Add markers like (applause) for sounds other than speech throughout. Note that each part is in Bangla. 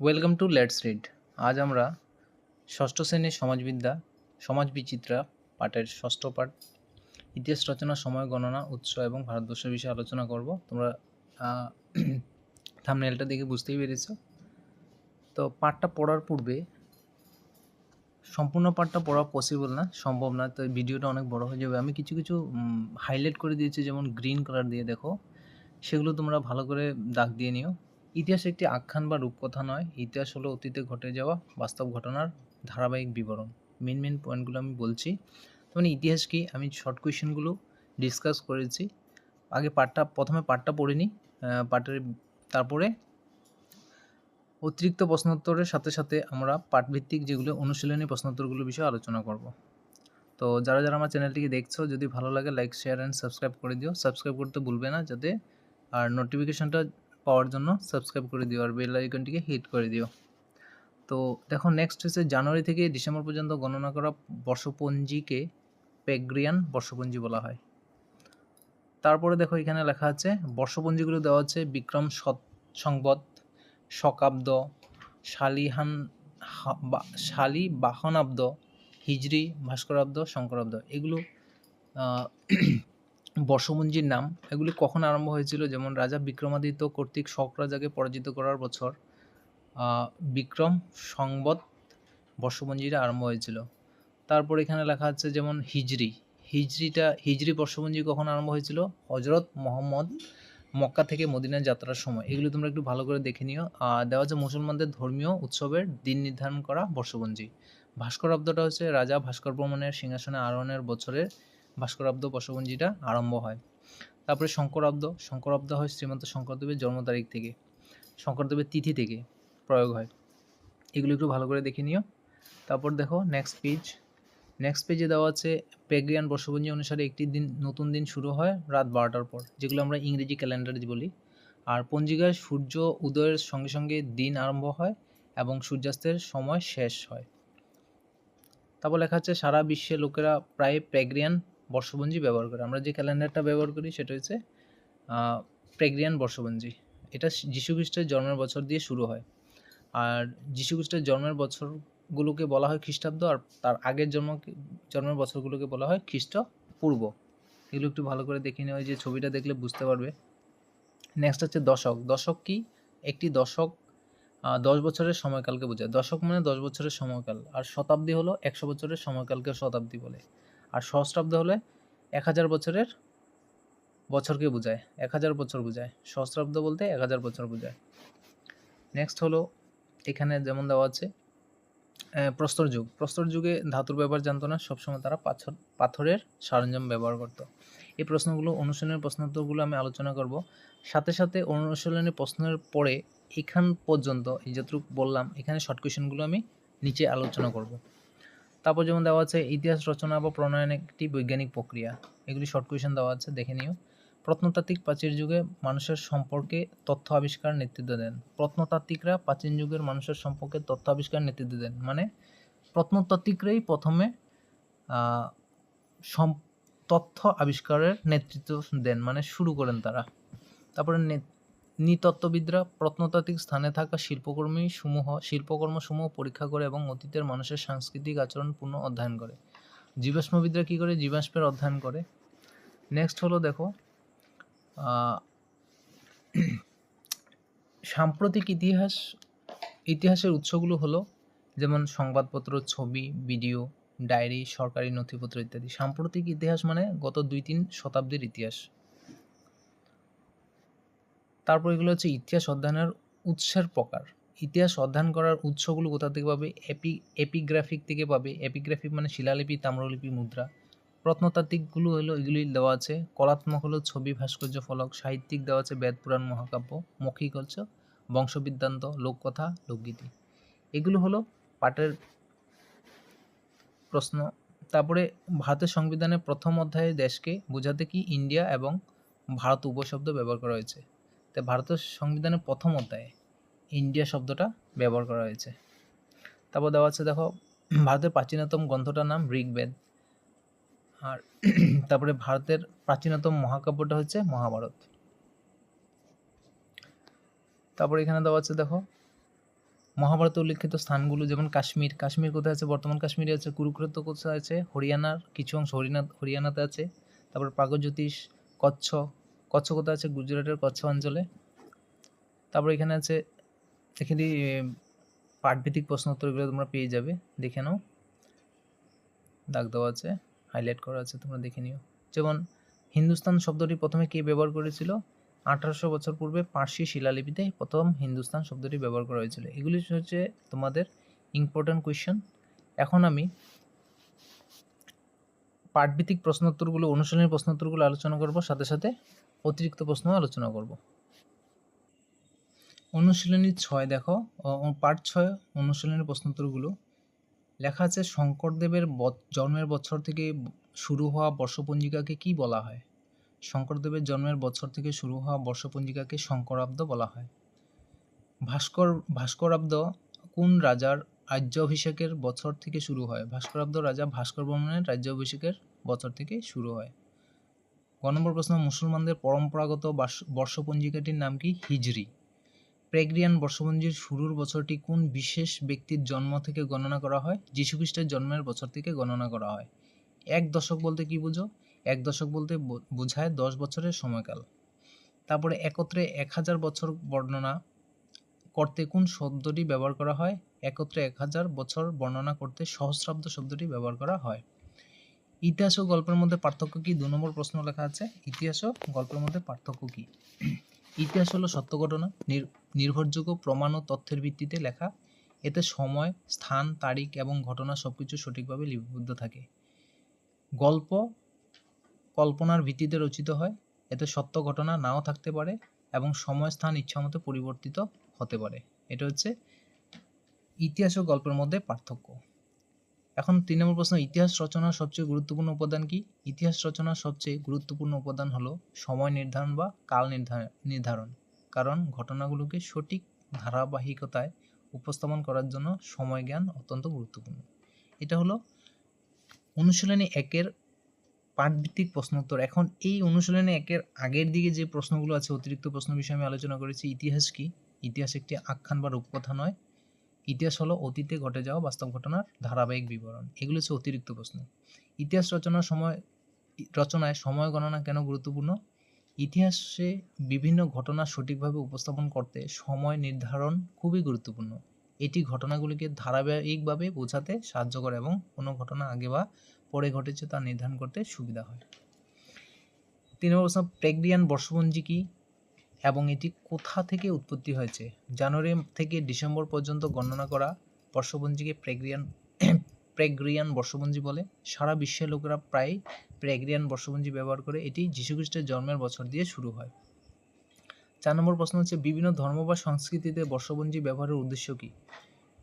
ওয়েলকাম টু লেটস রিড আজ আমরা ষষ্ঠ শ্রেণির সমাজবিদ্যা সমাজ বিচিত্রা পাঠের ষষ্ঠ পাঠ, ইতিহাস রচনা, সময় গণনা, উৎস এবং ভারতবর্ষের বিষয়ে আলোচনা করব। তোমরা থামনেলটা দেখে বুঝতেই পেরেছ। তো পাঠটা পড়ার পূর্বে, সম্পূর্ণ পাঠটা পড়া পসিবল না, সম্ভব না, তো ভিডিওটা অনেক বড় হয়ে যাবে। আমি কিছু কিছু হাইলাইট করে দিয়েছি, যেমন গ্রিন কালার দিয়ে দেখো। সেগুলো তোমরা ভালো করে দাগ দিয়ে নিও। ইতিহাস একটি আখ্যান বা রূপকথা নয়। ইতিহাস হলো অতীতে ঘটে যাওয়া বাস্তব ঘটনার ধারাবাহিক বিবরণ। মেন মেন পয়েন্টগুলো আমি বলছি। মানে ইতিহাস কি? আমি শর্ট কোয়েশ্চেনগুলো ডিসকাস করেছি। আগে পাঠটা প্রথমে পাঠটা পড়ে নিই। পাঠের তারপরে অতিরিক্ত প্রশ্নোত্তরের সাথে সাথে আমরা পাঠভিত্তিক যেগুলো অনুশীলনী প্রশ্নোত্তরগুলো বিষয়ে আলোচনা করব। তো যারা যারা আমার চ্যানেলটিকে দেখছ, যদি ভালো লাগে লাইক শেয়ার অ্যান্ড সাবস্ক্রাইব করে দিও। সাবস্ক্রাইব করতে ভুলবে না, যাতে আর নোটিফিকেশনটা পাওয়ার জন্য সাবস্ক্রাইব করে দিও আর বেল আইকনটিকে হিট করে দিও। তো দেখো নেক্সট হচ্ছে জানুয়ারি থেকে ডিসেম্বর পর্যন্ত গণনা করা বর্ষপঞ্জিকে পেগ্রিয়ান বর্ষপঞ্জি বলা হয়। তারপরে দেখো এখানে লেখা আছে, বর্ষপঞ্জিগুলো দেওয়া আছে বিক্রম সংবত শকাব্দ, শালিহান শালি বাহনাব্দ হিজড়ি ভাস্করাব্দ, শঙ্করাব্দ। এগুলো বর্ষপঞ্জির নাম, এগুলি কখন আরম্ভ হয়েছিল? যেমন রাজা বিক্রমাদিত্য কর্তৃক শক রাজাকে পরাজিত করার বছর বিক্রম সংবত বর্ষপঞ্জিটা আরম্ভ হয়েছিল। তারপর এখানে লেখা আছে যেমন হিজড়ি হিজড়িটা হিজড়ি বর্ষপঞ্জি কখন আরম্ভ হয়েছিল? হজরত মোহাম্মদ মক্কা থেকে মদিনার যাত্রার সময়। এগুলো তোমরা একটু ভালো করে দেখে নিও। দেওয়া আছে মুসলমানদের ধর্মীয় উৎসবের দিন নির্ধারণ করা বর্ষপঞ্জি ভাস্কর অব্দটা হচ্ছে রাজা ভাস্কর ভ্রমণের সিংহাসনে আরোহণের বছরের ভাস্করাব্দ বর্ষপঞ্জিটা আরম্ভ হয়। তারপরে শঙ্করাব্দ শঙ্করাব্দ হয় শ্রীমন্ত শঙ্করদেবের জন্ম তারিখ থেকে। শঙ্করদেবের তিথি থেকে প্রয়োগ হয়। এগুলো একটু ভালো করে দেখে নিও। তারপর দেখো নেক্সট পেজ নেক্সট পেজে দেওয়া আছে পেগ্রিয়ান বর্ষপঞ্জি অনুসারে একটি দিন, নতুন দিন শুরু হয় রাত বারোটার পর, যেগুলো আমরা ইংরেজি ক্যালেন্ডারে বলি। আর পঞ্জিকায় সূর্য উদয়ের সঙ্গে সঙ্গে দিন আরম্ভ হয় এবং সূর্যাস্তের সময় শেষ হয়। তারপর লেখা আছে, সারা বিশ্বে লোকেরা প্রায় প্রেগ্রিয়ান বর্ষপঞ্জি ব্যবহার করে। আমরা যে ক্যালেন্ডারটা ব্যবহার করি সেটা হচ্ছে প্রেগ্রিয়ান বর্ষপঞ্জি এটা যীশুখ্রিস্টের জন্মের বছর দিয়ে শুরু হয়। আর যীশুখ্রিস্টের জন্মের বছরগুলোকে বলা হয় খ্রিস্টাব্দ আর তার আগের জন্ম জন্মের বছরগুলোকে বলা হয় খ্রিস্ট পূর্ব এগুলো একটু ভালো করে দেখে নেওয়া যে ছবিটা দেখলে বুঝতে পারবে। নেক্সট হচ্ছে দশক। দশক কি? একটি দশক দশ বছরের সময়কালকে বোঝায়। দশক মানে দশ বছরের সময়কাল। আর শতাব্দী হলো একশো বছরের সময়কালকে শতাব্দী বলে। আর সহস্রাব্দ হলে এক হাজার বছরের বছরকে বোঝায়, এক হাজার বছর বোঝায়। সহস্রাব্দ বলতে এক হাজার বছর বোঝায়। নেক্সট হলো, এখানে যেমন দেওয়া আছে প্রস্তর যুগ। প্রস্তর যুগে ধাতুর ব্যবহার জানতো না, সবসময় তারা পাথর, পাথরের সরঞ্জাম ব্যবহার করত। এই প্রশ্নগুলো, অনুশীলনের প্রশ্নোত্তরগুলো আমি আলোচনা করব। সাথে সাথে অনুশীলনের প্রশ্নের পরে এখান পর্যন্ত, এই যতটুকু বললাম, এখানে শর্ট কোয়েশনগুলো আমি নিচে আলোচনা করব। তারপর যেমন দেওয়া আছে ইতিহাস রচনা বা প্রণয়ন একটি বৈজ্ঞানিক প্রক্রিয়া। এগুলি শর্ট কোয়েশন দেওয়া আছে, দেখে নিও। প্রত্নতাত্ত্বিক প্রাচীর যুগে মানুষের সম্পর্কে তথ্য আবিষ্কার নেতৃত্ব দেন। প্রত্নতাত্ত্বিকরা প্রাচীন যুগের মানুষের সম্পর্কে তথ্য আবিষ্কার নেতৃত্ব দেন। মানে প্রত্নতাত্ত্বিকরাই প্রথমে তথ্য আবিষ্কারের নেতৃত্ব দেন। মানে শুরু করেন তারা। তারপরে নৃতত্ত্ববিদরা প্রত্নতাত্ত্বিক স্থানে থাকা শিল্পকর্মী সমূহ শিল্পকর্ম সমূহ পরীক্ষা করে এবং অতীতের মানুষের সাংস্কৃতিক আচরণ পূর্ণ অধ্যয়ন করে। জীবাশ্মবিদরা কী করে? জীবাশ্মের অধ্যয়ন করে। নেক্সট হলো দেখো সাম্প্রতিক ইতিহাস, ইতিহাসের উৎসগুলো হলো যেমন সংবাদপত্র, ছবি, ভিডিও, ডায়েরি, সরকারি নথিপত্র ইত্যাদি। সাম্প্রতিক ইতিহাস মানে গত দুই তিন শতাব্দীর ইতিহাস। তারপর এগুলো হচ্ছে ইতিহাস অধ্যয়নের উৎসের প্রকার। ইতিহাস অধ্যয়ন করার উৎসগুলো কোথা থেকে পাবে? এপি, এপিগ্রাফিক থেকে পাবে। এপিগ্রাফিক মানে শিলালিপি, তাম্রলিপি, মুদ্রা। প্রত্নতাত্ত্বিকগুলো হলো এগুলি দেওয়া আছে। কলাত্মক হলো ছবি, ভাস্কর্য, ফলক। সাহিত্যিক দেওয়া আছে বেদ, পুরাণ, মহাকাব্য। মৌখিক হচ্ছে বংশবিদ্যান্ত লোককথা, লোকগীতি। এগুলো হলো পাটের প্রশ্ন। তারপরে ভারতের সংবিধানের প্রথম অধ্যায়ে দেশকে বোঝাতে কি ইন্ডিয়া এবং ভারত উপশব্দ ব্যবহার করা হয়েছে? তাই ভারতের সংবিধানের প্রথম অধ্যায়ে ইন্ডিয়া শব্দটা ব্যবহার করা হয়েছে। তারপর দেওয়া আছে, দেখো, ভারতের প্রাচীনতম গ্রন্থটার নাম ঋগ্বেদ। আর (clears throat) তারপরে ভারতের প্রাচীনতম মহাকাব্যটা হচ্ছে মহাভারত। তারপরে এখানে দেওয়া আছে, দেখো, মহাভারতে উল্লেখিত স্থানগুলো যেমন কাশ্মীর। কাশ্মীর কোথায় আছে? বর্তমান কাশ্মীরে আছে, কুরুক্ষেত্র কোথায় আছে? হরিয়ানার কিছু অংশ হরিয়ানা হরিয়ানাতে আছে। তারপর প্রাগজ্যোতিষ, কচ্ছ কচ্ছ কোথায় আছে গুজরাটের কচ্ছ অঞ্চলে। তারপর এখানে আছে এখানে পাঠভিত্তিক প্রশ্ন উত্তরগুলো তোমরা পেয়ে যাবে, দেখে নাও। দাগ দেওয়া আছে হাইলাইট করা আছে, তোমরা দেখে নিও। যেমন, হিন্দুস্তান শব্দটি প্রথমে কে ব্যবহার করেছিল? আঠারোশো বছর পূর্বে পার্সি শিলালিপিতে প্রথম হিন্দুস্তান শব্দটি ব্যবহার করা হয়েছিল। এগুলি হচ্ছে তোমাদের ইম্পর্ট্যান্ট কোয়েশ্চেন এখন আমি পাঠভিত্তিক প্রশ্নোত্তরগুলো, অনুশীলনী প্রশ্নোত্তরগুলো আলোচনা করব, সাথে সাথে অতিরিক্ত প্রশ্ন আলোচনা করব। অনুশীলনী ছয় দেখো পার্ট ছয় অনুশীলনী প্রশ্নোত্তরগুলো। লেখা আছে, শঙ্করদেবের জন্মের বছর থেকে শুরু হওয়া বর্ষপঞ্জিকাকে কি বলা হয়? শঙ্করদেবের জন্মের বছর থেকে শুরু হওয়া বর্ষপঞ্জিকাকে শঙ্করাব্দ বলা হয়। ভাস্কর, ভাস্করাব্দ কোন রাজার রাজ্যাভিষেকের বছর থেকে শুরু হয়? ভাস্করাব্দ রাজা ভাস্কর বর্মনের রাজ্যাভিষেকের বছর থেকে শুরু হয়। ক নম্বর প্রশ্ন, মুসলমানদের পরম্পরাগত বার্ষ- বর্ষপঞ্জিকাটির নাম কি? হিজরি। প্রেগ্রিয়ান বর্ষপঞ্জির শুরুর বছরটি কোন বিশেষ ব্যক্তির জন্ম থেকে গণনা করা হয়? যীশুখ্রিস্টের জন্মের বছর থেকে গণনা করা হয়। এক দশক বলতে কি বুঝো? এক দশক বলতে বোঝায় দশ বছরের সময়কাল। তারপরে একত্রে এক হাজার বছর বর্ণনা করতে কোন শব্দটি ব্যবহার করা হয়? একত্রে এক হাজার বছর বর্ণনা করতে সহস্রাব্দ শব্দটি ব্যবহার করা হয়। ইতিহাস ও গল্পের মধ্যে পার্থক্য কি? দু নম্বর প্রশ্ন লেখা আছে, ইতিহাস ও গল্পের মধ্যে পার্থক্য কি? ইতিহাস হলো সত্য ঘটনা, নির- নির্ভরযোগ্য প্রমাণ ও তথ্যের ভিত্তিতে লেখা। এতে সময়, স্থান, তারিখ এবং ঘটনা সবকিছু সঠিকভাবে লিপিবদ্ধ থাকে। গল্প কল্পনার ভিত্তিতে রচিত হয়। এতে সত্য ঘটনা নাও থাকতে পারে এবং সময়, স্থান ইচ্ছামতো পরিবর্তিত হতে পারে। এটা হচ্ছে ইতিহাস ও গল্পের মধ্যে পার্থক্য। এখন তিন নম্বর প্রশ্ন, ইতিহাস রচনার সবচেয়ে গুরুত্বপূর্ণ উপাদান কি? ইতিহাস রচনার সবচেয়ে গুরুত্বপূর্ণ উপাদান হলো সময় নির্ধারণ বা কাল নির্ধারণ নির্ধারণ। কারণ ঘটনাগুলোকে সঠিক ধারাবাহিকতায় উপস্থাপন করার জন্য সময় জ্ঞান অত্যন্ত গুরুত্বপূর্ণ। এটা হলো অনুশীলনী একের পাঠভিত্তিক প্রশ্ন উত্তর এখন এই অনুশীলনী একের আগের দিকে যে প্রশ্নগুলো আছে, অতিরিক্ত প্রশ্ন বিষয়ে আমি আলোচনা করেছি, ইতিহাস কি? ইতিহাস একটি আখ্যান বা রূপকথা নয়। ইতিহাস হলো অতীতে ঘটে যাওয়া বাস্তব ঘটনার ধারাবাহিক বিবরণ। এগুলো হচ্ছে অতিরিক্ত প্রশ্ন। ইতিহাস রচনার সময় রচনায় সময় গণনা কেন গুরুত্বপূর্ণ? ইতিহাসে বিভিন্ন ঘটনা সঠিকভাবে উপস্থাপন করতে সময় নির্ধারণ খুবই গুরুত্বপূর্ণ। এটি ঘটনাগুলিকে ধারাবাহিকভাবে বোঝাতে সাহায্য করে এবং কোনো ঘটনা আগে বা পরে ঘটেছে তা নির্ধারণ করতে সুবিধা হয়। তিন নম্বর প্রশ্ন, প্রেগরিয়ান বর্ষপঞ্জি কি? এবং এটি কোথা থেকে উৎপত্তি হয়েছে? জানুয়ারি থেকে ডিসেম্বর পর্যন্ত গণনা করা বর্ষপঞ্জিকে প্রেগ্রিয়ান (clears throat) প্রেগ্রিয়ান বর্ষপঞ্জি বলে। সারা বিশ্বের লোকেরা প্রায় প্রেগ্রিয়ান বর্ষপঞ্জি ব্যবহার করে এটি যীশুখ্রিস্টের জন্মের বছর দিয়ে শুরু হয়। চার নম্বর প্রশ্ন হচ্ছে, বিভিন্ন ধর্ম বা সংস্কৃতিতে বর্ষপঞ্জি ব্যবহারের উদ্দেশ্য কি?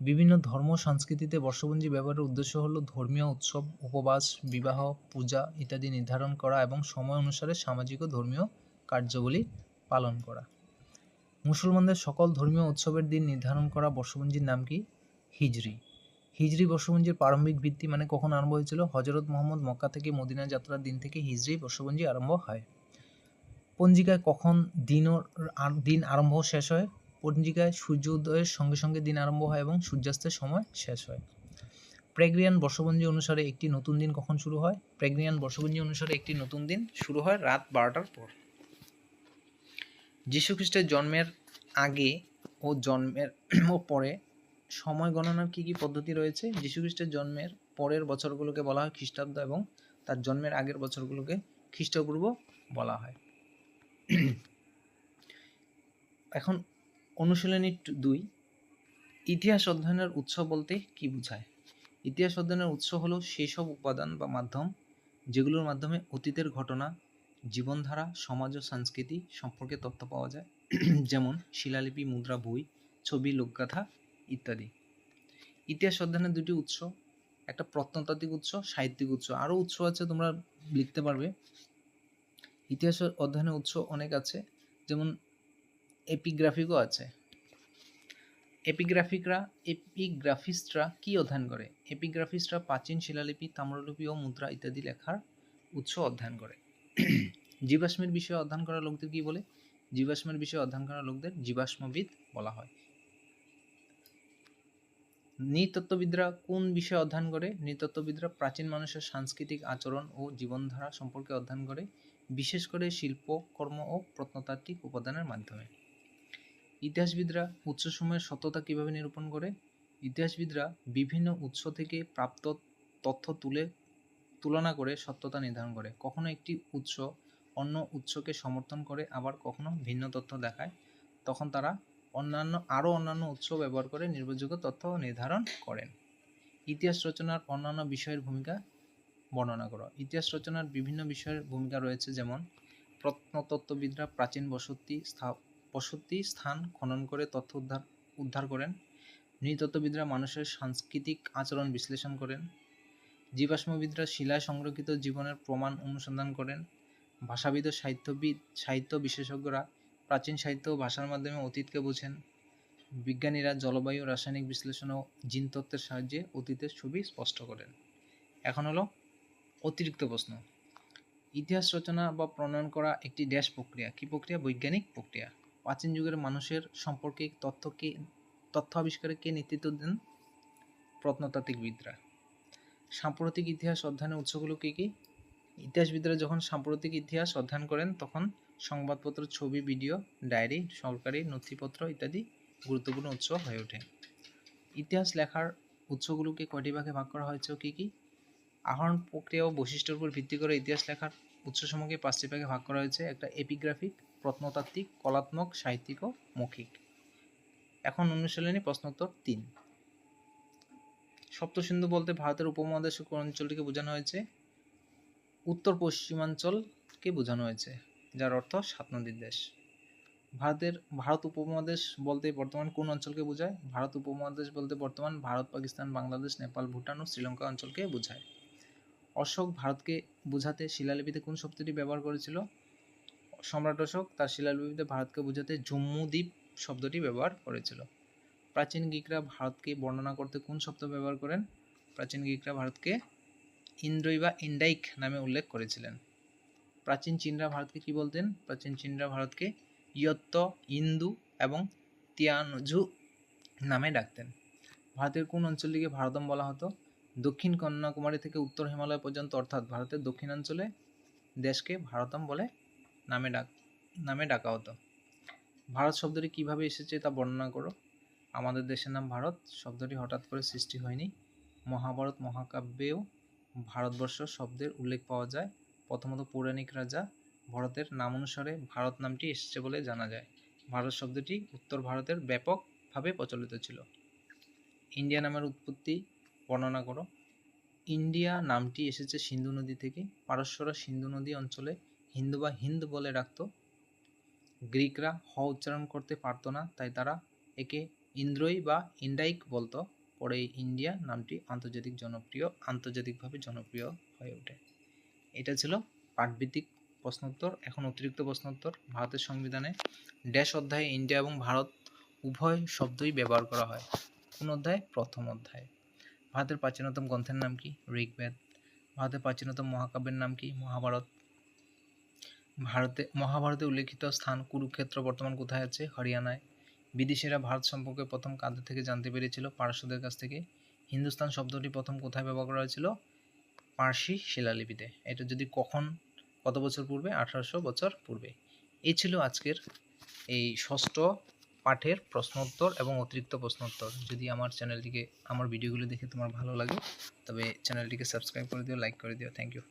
বিভিন্ন ধর্ম সংস্কৃতিতে বর্ষপঞ্জি ব্যবহারের উদ্দেশ্য হলো ধর্মীয় উৎসব, উপবাস, বিবাহ, পূজা ইত্যাদি নির্ধারণ করা এবং সময় অনুসারে সামাজিক ও ধর্মীয় কার্যগুলি পালন করা। মুসলমানদের সকল ধর্মীয় উৎসবের দিন নির্ধারণ করা বর্ষপঞ্জির নাম কি? হিজরি। হিজরি বর্ষপঞ্জির প্রারম্ভিক ভিত্তি মানে কখন আরম্ভ হয়েছিল? হজরত মোহাম্মদ মক্কা থেকে মদিনা যাত্রার দিন থেকে হিজরি বর্ষপঞ্জি আরম্ভ হয়। পঞ্জিকায় কখন দিন দিন আরম্ভ শেষ হয়? পঞ্জিকায় সূর্য উদয়ের সঙ্গে সঙ্গে দিন আরম্ভ হয় এবং সূর্যাস্তের সময় শেষ হয়। প্রেগ্রিয়ান বর্ষপঞ্জি অনুসারে একটি নতুন দিন কখন শুরু হয়? প্রেগ্রিয়ান বর্ষপঞ্জি অনুসারে একটি নতুন দিন শুরু হয় রাত বারোটার পর। যীশুখ্রিস্টের জন্মের আগে ও জন্মের ও পরে সময় গণনার কি কি পদ্ধতি রয়েছে? যীশুখ্রিস্টের জন্মের পরের বছরগুলোকে বলা হয় খ্রিস্টাব্দ এবং তার জন্মের আগের বছরগুলোকে খ্রিস্টপূর্ব বলা হয়। এখন অনুশীলনী দুই, ইতিহাস অধ্যয়নের উৎস বলতে কি বোঝায়? ইতিহাস অধ্যয়নের উৎস হলো সেই সব উপাদান বা মাধ্যম যেগুলোর মাধ্যমে অতীতের ঘটনা জীবনধারা, সমাজ ও সংস্কৃতি সম্পর্কে তথ্য পাওয়া যায়। যেমন শিলালিপি, মুদ্রা, বই, ছবি, লোকগাথা ইত্যাদি। ইতিহাস অধ্যয়নের দুটি উৎস, একটা প্রত্নতাত্ত্বিক উৎস, সাহিত্যিক উৎস। আরও উৎস আছে তোমরা লিখতে পারবে। ইতিহাস অধ্যয়নের উৎস অনেক আছে, যেমন এপিগ্রাফিকও আছে। এপিগ্রাফিকরা, এপিগ্রাফিস্টরা কি অধ্যয়ন করে? এপিগ্রাফিস্টরা প্রাচীন শিলালিপি, তাম্রলিপি ও মুদ্রা ইত্যাদি লেখার উৎস অধ্যয়ন করে। জীবাশ্মের বিষয়ে অধ্যয়ন করা লোকদের কি বলে? জীবাশ্মের বিষয়ে অধ্যয়ন করা লোকদের জীবাশ্মবিদ বলা হয়। নৃতত্ত্ববিদরা কোন বিষয়ে অধ্যয়ন করে? নৃতত্ত্ববিদরা প্রাচীন মানুষের সাংস্কৃতিক আচরণ ও জীবনধারা সম্পর্কে অধ্যয়ন করে, বিশেষ করে শিল্প, কর্ম ও প্রত্নতাত্ত্বিক উপাদানের মাধ্যমে। ইতিহাসবিদরা উৎসসমূহের সত্যতা কীভাবে নিরূপণ করে? ইতিহাসবিদরা বিভিন্ন উৎস থেকে প্রাপ্ত তথ্য তুলে, তুলনা করে সত্যতা নির্ধারণ করে। কখনো একটি উৎস অন্য উৎসকে সমর্থন করে আবার কখনো ভিন্ন তথ্য দেখায়, তখন তারা অন্যান্য, আরও অন্যান্য উৎস ব্যবহার করে নির্ভরযোগ্য তথ্য নির্ধারণ করেন। ইতিহাস রচনার অন্যান্য বিষয়ের ভূমিকা বর্ণনা করো। ইতিহাস রচনার বিভিন্ন বিষয়ের ভূমিকা রয়েছে, যেমন প্রত্নতত্ত্ববিদরা প্রাচীন বসতি বসতি স্থান খনন করে তথ্য উদ্ধার উদ্ধার করেন। নৃতত্ত্ববিদরা মানুষের সাংস্কৃতিক আচরণ বিশ্লেষণ করেন। জীবাশ্মবিদরা শিলায় সংরক্ষিত জীবনের প্রমাণ অনুসন্ধান করেন। ভাষাবিদ ও সাহিত্যবিদ, সাহিত্য বিশেষজ্ঞরা প্রাচীন সাহিত্য ও ভাষার মাধ্যমে অতীতকে বোঝেন। বিজ্ঞানীরা জলবায়ু, রাসায়নিক বিশ্লেষণ ও জিন তত্ত্বের সাহায্যে অতীতের ছবি স্পষ্ট করেন। এখন হলো অতিরিক্ত প্রশ্ন। ইতিহাস রচনা বা প্রণয়ন করা একটি ড্যাশ প্রক্রিয়া। কি প্রক্রিয়া? বৈজ্ঞানিক প্রক্রিয়া। প্রাচীন যুগের মানুষের সম্পর্কে তথ্য কে, তথ্য আবিষ্কারে কে নেতৃত্ব দেন? প্রত্নতাত্ত্বিকবিদরা। সাম্প্রতিক ইতিহাস অধ্যয়নের উৎসগুলো কী কী? ইতিহাসবিদরা যখন সাম্প্রতিক ইতিহাস অধ্যয়ন করেন, তখন সংবাদপত্র, ছবি, ভিডিও, ডায়েরি, সরকারি নথিপত্র ইত্যাদি গুরুত্বপূর্ণ উৎস হয়ে ওঠে। ইতিহাস লেখার উৎসগুলোকে কয়টি ভাগে ভাগ করা হয়েছে কী কী? আহরণ প্রক্রিয়া ও বৈশিষ্ট্যের উপর ভিত্তি করে ইতিহাস লেখার উৎসসমূহকে পাঁচটি ভাগে ভাগ করা হয়েছে। একটা এপিগ্রাফিক, প্রত্নতাত্ত্বিক, কলাত্মক, সাহিত্যিক ও মৌখিক। এখন অনুশীলনী প্রশ্নোত্তর তিন। সপ্তসিন্ধু বলতে ভারতের উপমহাদেশ কোন অঞ্চলটিকে বোঝানো হয়েছে? উত্তর পশ্চিমাঞ্চলকে বোঝানো হয়েছে? যার অর্থ সাত নদীর দেশ। ভারতের, ভারত উপমহাদেশ বলতে বর্তমান কোন অঞ্চলকে বোঝায়? ভারত উপমহাদেশ বলতে বর্তমান ভারত, পাকিস্তান, বাংলাদেশ, নেপাল, ভুটান ও শ্রীলঙ্কা অঞ্চলকে বোঝায়। অশোক ভারতকে বোঝাতে শিলালিপিতে কোন শব্দটি ব্যবহার করেছিল? সম্রাট অশোক তার শিলালিপিতে ভারতকে বোঝাতে জম্মু দ্বীপ শব্দটি ব্যবহার করেছিল। প্রাচীন গ্রিকরা ভারতকে বর্ণনা করতে কোন শব্দ ব্যবহার করেন? প্রাচীন গ্রিকরা ভারতকে ইন্দ্রই বা ইন্ডাইক নামে উল্লেখ করেছিলেন। প্রাচীন চীনরা ভারতকে কি বলতেন? প্রাচীন চীনরা ভারতকে ইয়ত্ত, ইন্দু এবং তিয়ানঝু নামে ডাকতেন। ভারতের কোন অঞ্চলটিকে ভারতম বলা হতো? দক্ষিণ কন্যাকুমারী থেকে উত্তর হিমালয় পর্যন্ত, অর্থাৎ ভারতের দক্ষিণাঞ্চলে দেশকে ভারতম বলে নামে ডাক, নামে ডাকা হতো। ভারত শব্দটি কীভাবে এসেছে তা বর্ণনা করো? আমাদের দেশের নাম ভারত। শব্দটি হঠাৎ করে সৃষ্টি হয়নি। মহাভারত মহাকাব্যেও ভারতবর্ষ শব্দের উল্লেখ পাওয়া যায়। প্রথমত পৌরাণিক রাজা ভরতের নাম অনুসারে ভারত নামটি এসেছে বলে জানা যায়। ভারত শব্দটি উত্তর ভারতের ব্যাপকভাবে প্রচলিত ছিল। ইন্ডিয়া নামের উৎপত্তি বর্ণনা করো। ইন্ডিয়া নামটি এসেছে সিন্ধু নদী থেকে। পারস্যরা সিন্ধু নদী অঞ্চলে হিন্দু বা হিন্দ বলে ডাকত গ্রিকরা হ উচ্চারণ করতে পারতো না, তাই তারা একে ইন্দ্রই বা ইন্ডাইক বলতো। পরে ইন্ডিয়া নামটি আন্তর্জাতিক জনপ্রিয়, আন্তর্জাতিকভাবে জনপ্রিয় হয়ে ওঠে। এটা ছিল পাঠভিত্তিক প্রশ্নোত্তর, এখন অতিরিক্ত প্রশ্নোত্তর। ভারতের সংবিধানে ড্যাশ অধ্যায়ে ইন্ডিয়া এবং ভারত উভয় শব্দই ব্যবহার করা হয়। কোন অধ্যায়? প্রথম অধ্যায়। ভারতের প্রাচীনতম গ্রন্থের নাম কি? ঋগ্বেদ। ভারতের প্রাচীনতম মহাকাব্যের নাম কি? মহাভারত। ভারতে, মহাভারতে উল্লেখিত স্থান কুরুক্ষেত্র বর্তমান কোথায় আছে? হরিয়ানায়। বিদেশিরা ভারত সম্পর্কে প্রথম কাদের থেকে জানতে পেরেছিল পারস্যদের কাছ থেকে। হিন্দুস্তান শব্দটি প্রথম কোথায় ব্যবহার করা হয়েছিল? পার্সি শিলালিপিতে। এটা যদি কখন, কত বছর পূর্বে? আঠারোশো বছর পূর্বে। এই ছিল আজকের এই ষষ্ঠ পাঠের প্রশ্নোত্তর এবং অতিরিক্ত প্রশ্নোত্তর। যদি আমার চ্যানেলটিকে, আমার ভিডিওগুলো দেখে তোমার ভালো লাগে, তবে চ্যানেলটিকে সাবস্ক্রাইব করে দিও, লাইক করে দিও। Thank you